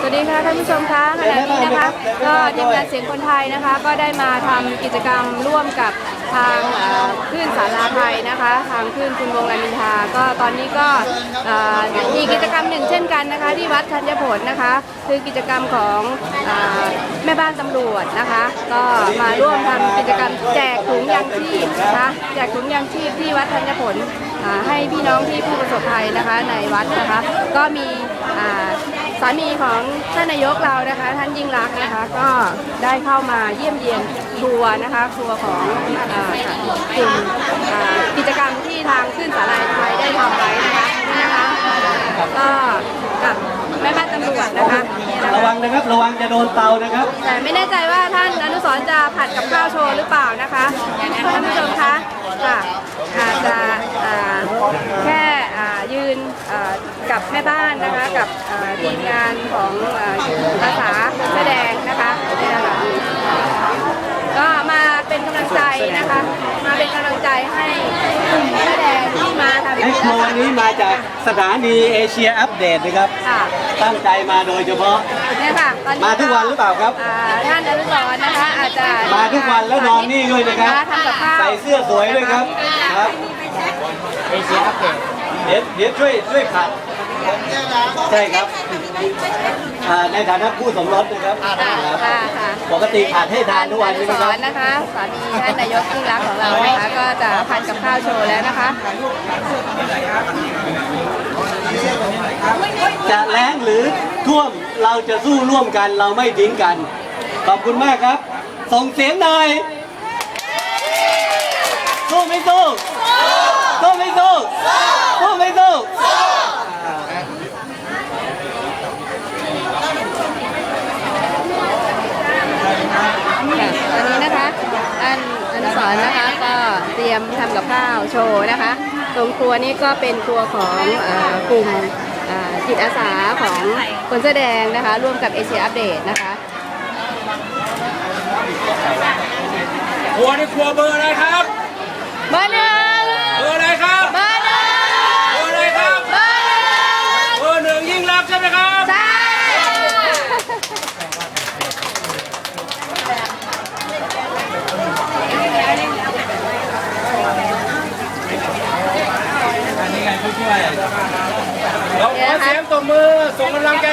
สวัสดีค่ะท่านผู้ชมคะขณะนี้นะคะ ก็ทีมงานเสียงคนไทยนะคะ ก็ได้มาทำกิจกรรมร่วมกับทาง ลาไทยนะคะ ทางคลื่นคุณวงศ์รามอินทา ก็ตอนนี้ก็อีกิจกรรมหนึ่งเช่นกันนะคะ ที่วัดธัญผลนะคะ คือกิจกรรมของอแม่บ้านตำรวจนะคะ ก็มาร่วมทำกิจกรรมแจกถุงยางชีพนะคะแจกถุงยางชีพที่วัดธัญผลให้พี่น้องที่ผู้ประสบภัยนะคะในวัดนะคะ ก็มี สามีของท่านนายกเรานะคะ ท่านยิ่งรักษณ์นะคะ ก็ได้เข้ามาเยี่ยมเยียนครัวนะคะครัวของเอ่อกลุ่มอ่ากิจกรรมที่ทางขึ้นสาลายไทยได้ทำไว้นะคะนี่นะคะก็กับแม่บ้านตำรวจนะคะนี่นะคะ ระวังนะครับ ระวังจะโดนเตานะครับ แต่ไม่แน่ใจว่าท่านอนุสรณ์จะผัดกับข้าวโชว์หรือเปล่านะคะท่านผู้ชมคะค่ะอาจจะอ่าแค่อ่า ยืนอ่ากับแม่บ้านนะคะกับอ่าทีมงานของอ่าอาสาแสอแดงนะคะนี่นะคะก็มาเป็นกำลังใจนะคะ มาเป็นกำลังใจให้กลุ่มแสอแดงที่มาทำไอ้ครัวนี้มาจากสถานีเอเชียอัปเดตนะครับค่ะตั้งใจมาโดยเฉพาะเนี่ยค่ะตอนนี้มาทุกวันหรือเปล่าครับอ่าท่านอนุสรณ์นะคะอาจจะมาทุกวันแล้วนอนนี่ด้วยนะครับทำกับข้าวใส่เสื้อสวยด้วยครับครับเอเชียอัปเดต เดี๋ยวเดี๋ยวช่วยช่วยผัดใช่ครับอ่าในฐานะผู้สมรสนะครับค่ะครับค่ะค่ะปกติผัดให้ทานทุกวันใช่ไหมสครัอบนนะคะสามีท่านนายกยิ่งรักษณ์ของเรานะคะก็จะทานกับข้าวโชว์แล้วนะคะ จะแล้งหรือท่วมเราจะสู้ร่วมกันเราไม่ทิ้งกัน ขอบคุณมากครับ ส่งเสียงหน่อยสู้ไม่สู้สู้ไม่สู้สู้ไม่สู้ ค่ะตอนนี้นะคะท่านอนุสรณ์นะคะก็เตรียมทำกับข้าวโชว์นะคะตรงครัวนี้ก็เป็นครัวของเอ่อกลุ่มเอ่อจิตอาสาของคนเสื้อแดงนะคะ ร่วมกับเอเชียอัปเดตนะคะครัวนี่ครัวเบอร์อะไรครับ เบอร์หนึ่ง เบอร์อะไรครับ เบอร์หนึ่ง เบอร์อะไรครับ เบอร์หนึ่ง เบอร์หนึ่งยิ่งรักษณ์ใช่ไหมครับ ใช่ แล้วขอเสียงตบมือส่งกำลังใจ